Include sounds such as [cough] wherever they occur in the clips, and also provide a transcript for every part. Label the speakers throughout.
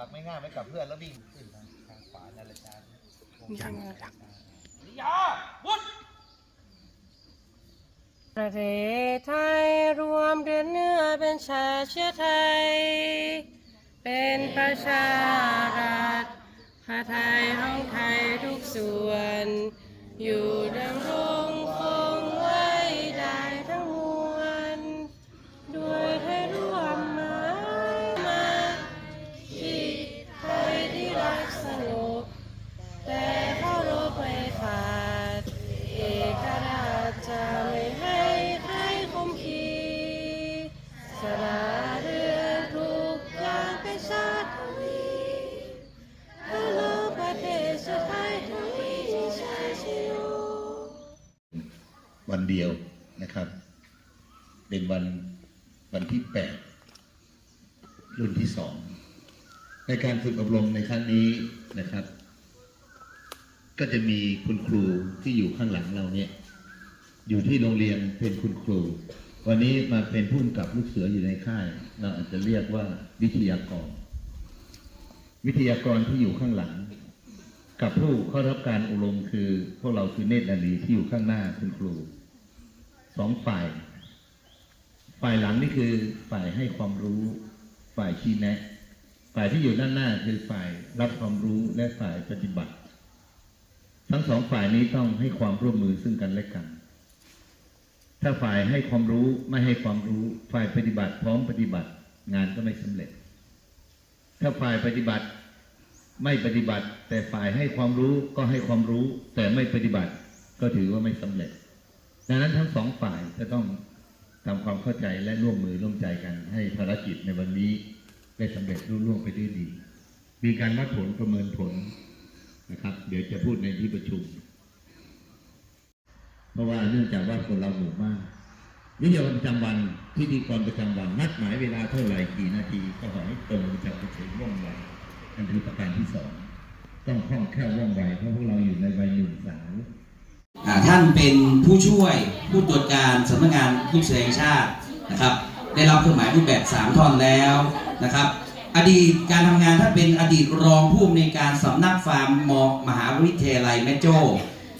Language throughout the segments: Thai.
Speaker 1: ฝากไม่ง่ายไว้กับเพื่อนแล้ววิ่งขึ้นทางทางขวานั่นแหละจ้า
Speaker 2: ยังยัง
Speaker 3: ยาวุฒ
Speaker 2: ประเทศไทยรวมเดือนเนื้อเป็นชาเชื้อไทย เป็นประชารัฐพระไทยของไทยทุกส่วน อยู่ดำรงคง เดียว
Speaker 4: นะครับ เป็นวันวันที่แปดรุ่นที่สองในการฝึกอบรมในครั้งนี้นะครับ ก็จะมีคุณครูที่อยู่ข้างหลังเราเนี่ย อยู่ที่โรงเรียนเป็นคุณครู วันนี้มาเป็นผู้กำกับลูกเสืออยู่ในค่าย เราอาจจะเรียกว่าวิทยากร วิทยากรที่อยู่ข้างหลัง กับผู้เข้ารับการอบรมคือพวกเราคือเนตรนารีที่อยู่ข้างหน้าคุณครู สองฝ่าย ฝ่ายหลังนี่คือฝ่ายให้ความรู้ ฝ่ายชี้แนะ ฝ่ายที่อยู่ด้านหน้าคือฝ่ายรับความรู้และฝ่ายปฏิบัติ ทั้งสองฝ่ายนี้ต้องให้ความร่วมมือซึ่งกันและกัน ถ้าฝ่ายให้ความรู้ไม่ให้ความรู้ ฝ่ายปฏิบัติ พร้อมปฏิบัติ งานก็ไม่สำเร็จ ถ้าฝ่ายปฏิบัติไม่ปฏิบัติ แต่ฝ่ายให้ความรู้ก็ให้ความรู้ แต่ไม่ปฏิบัติ ก็ถือว่าไม่สำเร็จ ดังนั้นทั้งสองฝ่ายจะต้องทำความเข้าใจและร่วมมือร่วมใจกันให้ภารกิจในวันนี้ได้สำเร็จรุ่ร่วงไปด้วยดี มีการวัดผลประเมินผลนะครับ เดี๋ยวจะพูดในที่ประชุม เพราะว่าเนื่องจากว่าคนเราหมู่มากวิทยาประจำวันพิธีกรประจำวันนัดหมายเวลาเท่าไหร่กี่นาทีก็ขอให้ตรงกับประชุมว่องไวนั่นคือประการที่สองต้องคล่องแคล่วว่องไวเพราะพวกเราอยู่ในวัยา
Speaker 3: ท่านเป็นผู้ช่วยผู้ตรวจการสำนักงานลูกเสือแห่งชาตินะครับ ได้รับเครื่องหมายรูปแบบ 3ท่อนแล้วนะครับ อดีตการทำงานท่านเป็นอดีตรองผู้อำนวยการสำนักฟาร์มมมหาวิทยาลัยแม่โจ้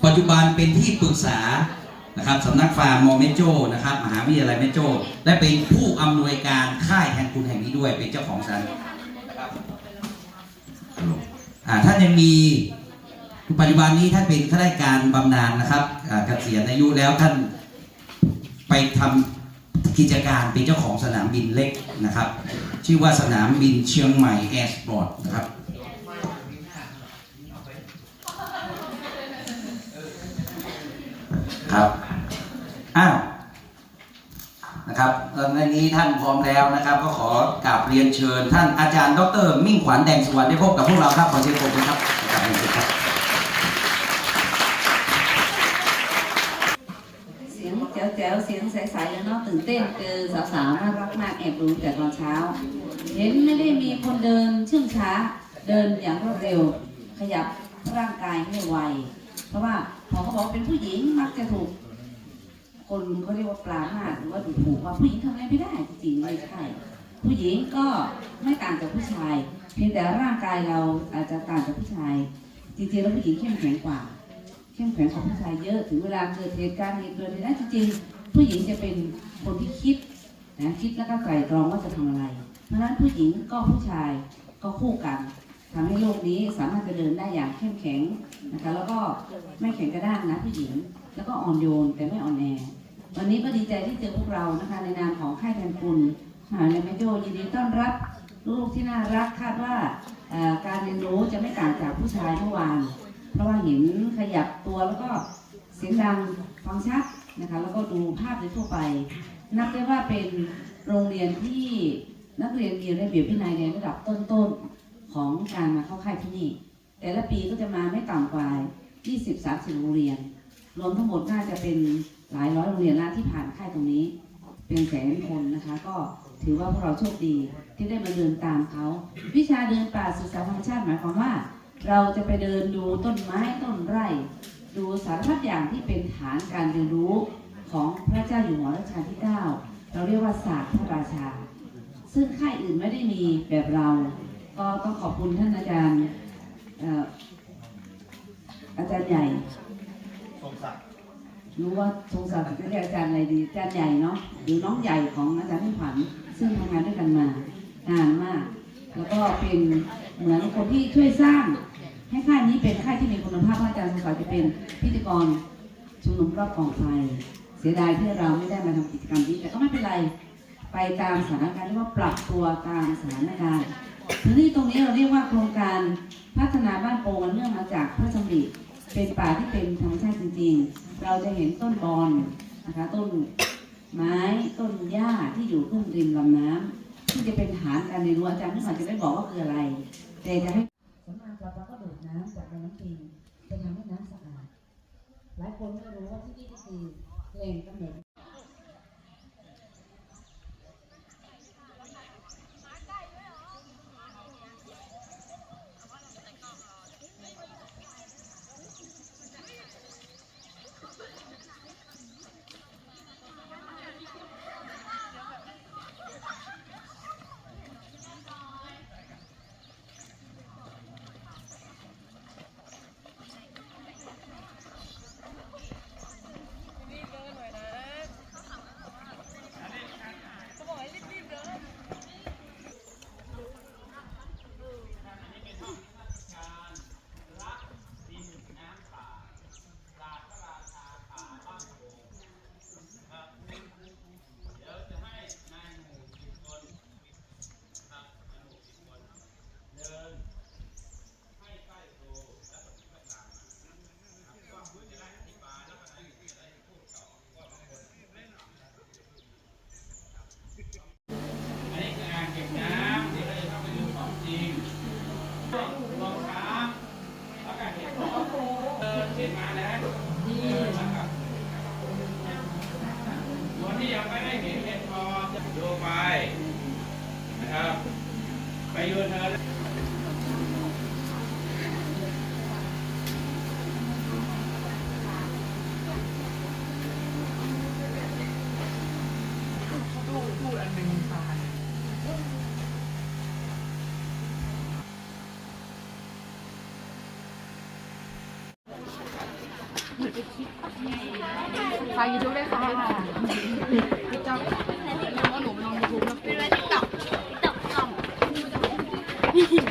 Speaker 3: ปัจจุบันเป็นที่ปรึกษานะครับสำนักฟาร์มมอแม่โจ้นะครับมหาวิทยาลัยแม่โจ้และเป็นผู้อำนวยการค่ายแทนคุณแห่งนี้ด้วยเป็นเจ้าของสถานนะครับอ่าท่านยังมี ปัจจุบันนี้ท่านเป็นข้าราชการบำนาญนะครับเกษียณอายุแล้วท่านไปทำกิจการเป็นเจ้าของสนามบินเล็กนะครับ ชื่อว่าสนามบินเชียงใหม่แอร์สปอร์ตนะครับครับอ้าวนะครับตอนนี้ท่านพร้อมแล้วนะครับ ก็ขอกราบเรียนเชิญ ท่านอาจารย์ ดร มิ่งขวัญแดงสุวรรณได้พบกับพวกเราครับขอเชิญปรบมือครับกราบเรียนเชิญครับ
Speaker 5: เสียงแจ๋วๆ เสียงใสๆแล้วเนาะตื่น เจอสาวๆน่ารักมากแอบดูแต่ตอนเช้า เห็นไม่ได้มีคนเดินเชื่องช้า เดินอย่างรวดเร็ว ขยับร่างกายให้ไว เพราะว่าพอเขาบอกว่าเป็นผู้หญิงมักจะถูก คนเขาเรียกว่าปลาหน้าหรือว่าดูถูกว่าผู้หญิงทำอะไรไม่ได้จริงๆไม่ใช่ผู้หญิงก็ไม่ต่างจากผู้ชาย เพียงแต่ร่างกายเราอาจจะต่างจากผู้ชาย จริงๆแล้วผู้หญิงเข้มแข็งกว่าเข้มแข็งกว่าผู้ชายเยอะถึงเวลาเกิดเหตุการณ์เหตุเกิดเหตุนั้นจริงๆผู้หญิงจะเป็น คนที่คิดนะคิดแล้วก็ไตร่ตรองว่าจะทำอะไร เพราะนั้นผู้หญิงก็ผู้ชายก็คู่กันทำให้โลกนี้สามารถจะเดินได้อย่างเข้มแข็งนะคะแล้วก็ไม่แข็งกระด้างนะผู้หญิง แล้วก็อ่อนโยนแต่ไม่อ่อนแอวันนี้ก็ดีใจที่เจอพวกเรานะคะในนามของค่ายแทนคุณมหาวิทยาลัยแมโจยินดีต้อนรับลูกที่น่ารักคาดว่าการเรียนรู้จะไม่ต่างจากผู้ชายเมื่อวาน เพราะว่าเห็นขยับตัวแล้วก็เสียงดังฟังชัด นะคะ แล้วก็ดูภาพโดยทั่วไป นับได้ว่าเป็นโรงเรียนที่นักเรียนมีระเบียบวินัยในระดับต้นๆของการมาเข้าค่ายที่นี่ แต่ละปีก็จะมาไม่ต่ำกว่า 20-30 โรงเรียน รวมทั้งหมดน่าจะเป็นหลายร้อยโรงเรียนละที่ผ่านค่ายตรงนี้ เป็นแสนคนนะคะ ก็ถือว่าพวกเราโชคดีที่ได้มาเดินตามเขา วิชาเดินป่าศึกษาธรรมชาติหมายความว่า เราจะไปเดินดูต้นไม้ต้นไร่ ดูสารพัดอย่างที่เป็นฐานการเรียนรู้ของพระเจ้าอยู่หัวรัชกาลที่ 9 เราเรียกว่าศาสตร์พระราชา ซึ่งค่ายอื่นไม่ได้มีแบบเรา ก็ต้องขอบคุณท่านอาจารย์ออาจารย์ใหญ่
Speaker 1: ทรงศักดิ์
Speaker 5: รู้ว่าทรงศักดิ์จะเรียกอาจารย์อะไรดีอาจารย์ใหญ่เนาะหรือน้องใหญ่ของอาจารย์พี่ขวัญซึ่งทำงานด้วยกันมานานมาก แล้วก็เป็นเหมือนคนที่ช่วยสร้าง ให้ค่ายนี้เป็นค่ายที่มีคุณภาพว่าอาจารย์ทรงศักดิ์จะเป็นพิธีกรชุมนุมรอบกองไฟเสียดายที่เราไม่ได้มาทำกิจกรรมนี้ แต่ก็ไม่เป็นไรไปตามสถานการณ์เรียกว่าปรับตัวตามสถานการณ์พื้นที่ตรงนี้เราเรียกว่าโครงการพัฒนาบ้านโป่งเนื่องมาจากพระราชดำริเป็นป่าที่เป็นธรรมชาติจริง ๆ เราจะเห็นต้นบอนนะคะต้นไม้ต้นหญ้าที่อยู่ขึ้นริมลำน้ำที่จะเป็นฐานการเรียนรู้อาจารย์ไม่ขวัญจะไม่บอกว่าคืออะไรแต่จะให้สำ น้ำใสไปน้ำจากแม่น้ำปิงจะทำให้น้ำสะอาด หลายคนไม่รู้ว่าที่นี่ก็คือแหล่งกำเนิด
Speaker 6: อันนี้คืออ่างเก็บน้ำที่เราจะต้องไปดูของจริงรองช้างแล้วก็เห็ดหอมเดินขึ้นมานะเดินมากับส่วนที่ยังไม่ได้เห็นเห็ดหอมจะดูไปนะครับ ไปยูเทิร์น
Speaker 7: ฝากยูทูบด้วยค่ะติ๊กต็อกแล้วก็หนูไปลงยูทูบแล้ว Yeah. [laughs]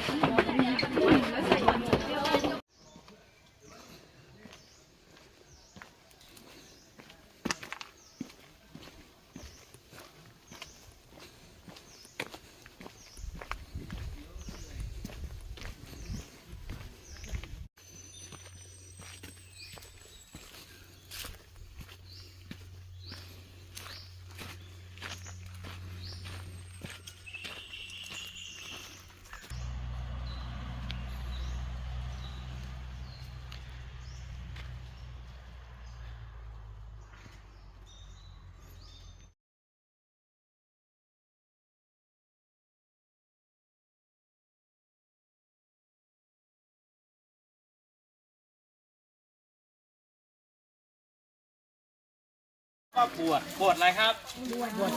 Speaker 7: ก็
Speaker 6: บวชบวชอะไรครับ บวชบวช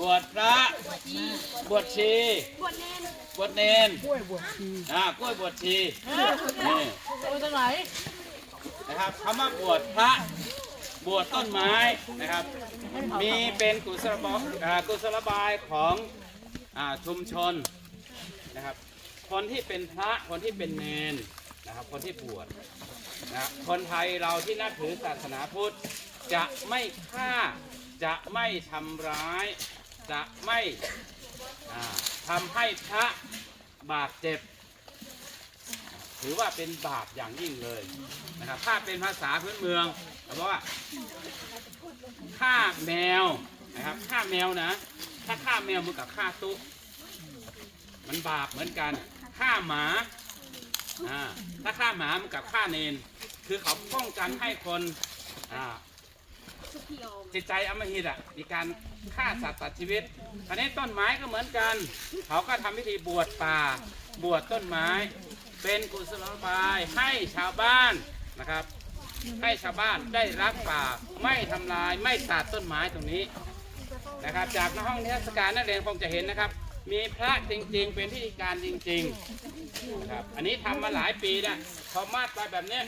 Speaker 6: บวชพระบวชชีบวชเนนบวชเนนกล้วยบวชชีอ่ากล้วยบวชชีนี่นะครับคำว่าบวชพระบวชต้นไม้นะครับ มีเป็นกุศลบอ่ากุศลบายของอ่าชุมชนนะครับ คนที่เป็นพระคนที่เป็นเนนนะครับ คนที่บวชนะครับคนไทยเราที่นับถือศาสนาพุทธ จะไม่ฆ่า จะไม่ทำร้าย จะไม่อ่าทำให้พระบาดเจ็บ ถือว่าเป็นบาปอย่างยิ่งเลยนะครับถ้าเป็นภาษาพื้นเมืองเราบอกว่าฆ่าแมวนะครับฆ่าแมวนะ ถ้าฆ่าแมวมือนกับฆ่าตุ๊กมันบาปเหมือนกันฆ่าหมาถ้าฆ่าหมามือนกับฆ่าเนน คือเขาป้องกันให้คนอ่า จิตใจอำมหิตอะมีการฆ่าสัตว์ตัดชีวิตอันนี้ต้นไม้ก็เหมือนกัน เขาก็ทำพิธีบวชป่า บวชต้นไม้ เป็นกุศโลบายให้ชาวบ้านนะครับ ให้ชาวบ้านได้รักป่าไม่ทำลายไม่ตัดต้นไม้ตรงนี้นะครับ จากในห้องนิทรรศการนักเรียนคงจะเห็นนะครับ มีพระจริง ๆ เป็นพิธีการจริง ๆ นะครับ อันนี้ทำมาหลายปีนะพอมาดไปแบบเนี้ย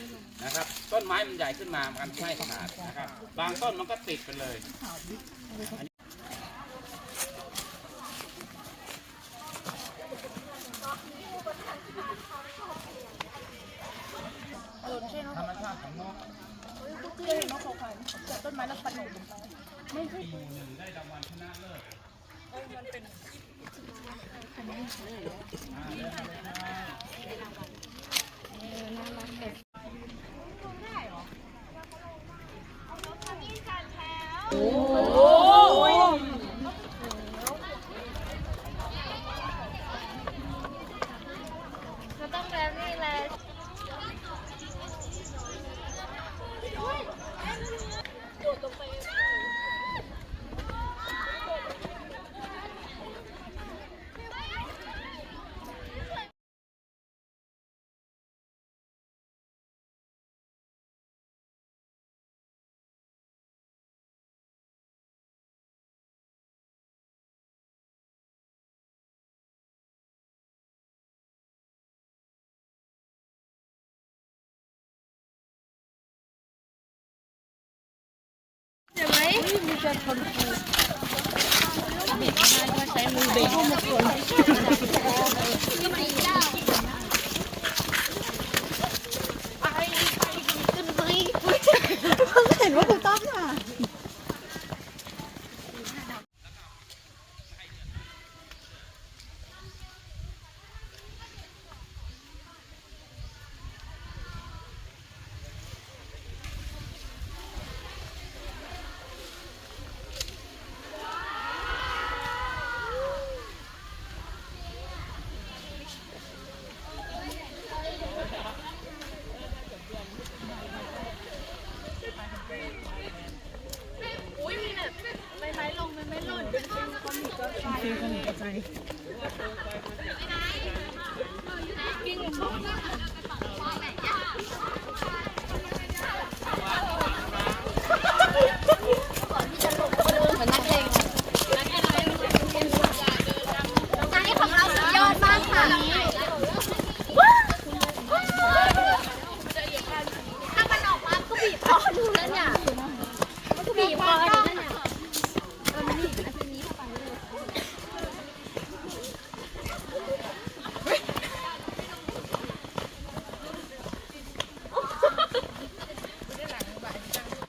Speaker 6: นะครับ ต้นไม้มันใหญ่ขึ้นมามันไม่ขาดนะครับ บางต้นมันก็ติดไปเลยธรรมชาติของนก
Speaker 7: เคยเห็นนกเขาไฟจากต้นไม้แล้วปันหนลงไปไม่เคย
Speaker 6: หมู่หนึ่งได้รางวัลชนะเลิศ
Speaker 7: ก็ ต้องแบบนี้แหละอุ้ย มีแบบใบไม้ลงมันไม่หล่นเห็นคนหนีกระ